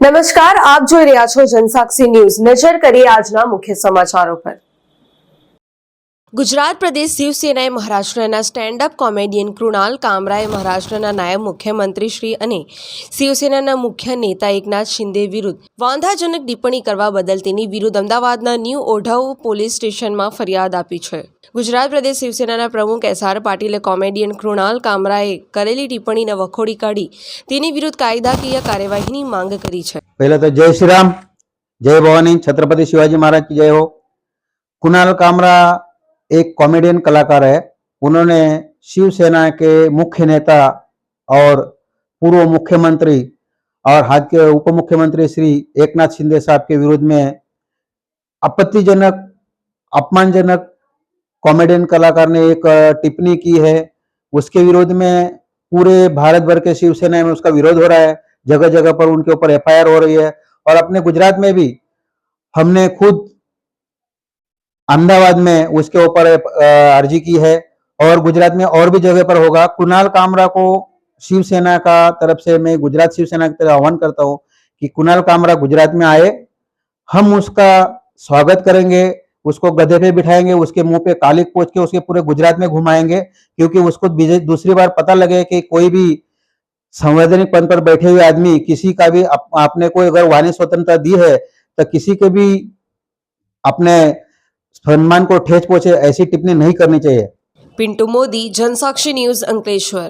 નમસ્કાર, આપ જોઈ રહ્યા છો જનસાક્ષી ન્યૂઝ. નજર કરીએ આજના મુખ્ય સમાચારો પર. ગુજરાત પ્રદેશ શિવસેનાએ મહારાષ્ટ્રના સ્ટેન્ડ અપ કોમેડિયન કૃણાલ કામરાએ મહારાષ્ટ્રના નાયબ મુખ્યમંત્રી શ્રી અને શિવસેનાના મુખ્ય નેતા એકનાથ શિંદે વિરુદ્ધ વાંધાજનક ટિપ્પણી કરવા બદલ તેની વિરુદ્ધ અમદાવાદના ન્યૂ ઓઢવ પોલીસ સ્ટેશનમાં ફરિયાદ આપી છે. ગુજરાત પ્રદેશ શિવસેનાના પ્રમુખ એસ આર પાટીલે કોમેડિયન કૃણાલ કામરાએ કરેલી ટિપ્પણીને વખોડી કાઢી તેની વિરુદ્ધ કાયદાકીય કાર્યવાહીની માંગ કરી છે पहले तो जय श्री राम जय भवानी छत्रपति शिवाजी महाराज की जय हो कुणाल कामरा एक कॉमेडियन कलाकार है उन्होंने शिवसेना के मुख्य नेता और पूर्व मुख्यमंत्री और हाल के उप मुख्यमंत्री श्री एकनाथ शिंदे साहब के विरुद्ध में आपत्तिजनक अपमानजनक कॉमेडियन कलाकार ने एक टिप्पणी की है। उसके विरोध में पूरे भारत भर के शिवसेना में उसका विरोध हो रहा है। जगह जगह पर उनके ऊपर एफआईआर हो रही है। और अपने गुजरात में भी हमने खुद अहमदाबाद में उसके ऊपर अर्जी की है। और गुजरात में और भी जगह पर होगा। कुणाल कामरा को शिवसेना का तरफ़ से मैं गुजरात शिवसेना की तरफ़ आह्वान करता हूँ कि कुणाल कामरा गुजरात में आए। हम उसका स्वागत करेंगे। उसको गधे पे बिठाएँगे उसके मुँह पे कालिक पोच के उसके पूरे गुजरात में घुमाएँगे क्योंकि उसको दूसरी बार पता लगे कि कोई भी संवैधानिक पद पर बैठे हुए आदमी किसी का भी आप, आपने कोई अगर वाणी स्वतंत्रता दी है तो किसी के भी अपने सम्मान को ठेस पहुँचे ऐसी टिप्पणी नहीं करनी चाहिए। पिंटू मोदी जनसाक्षी न्यूज़ अंकलेश्वर।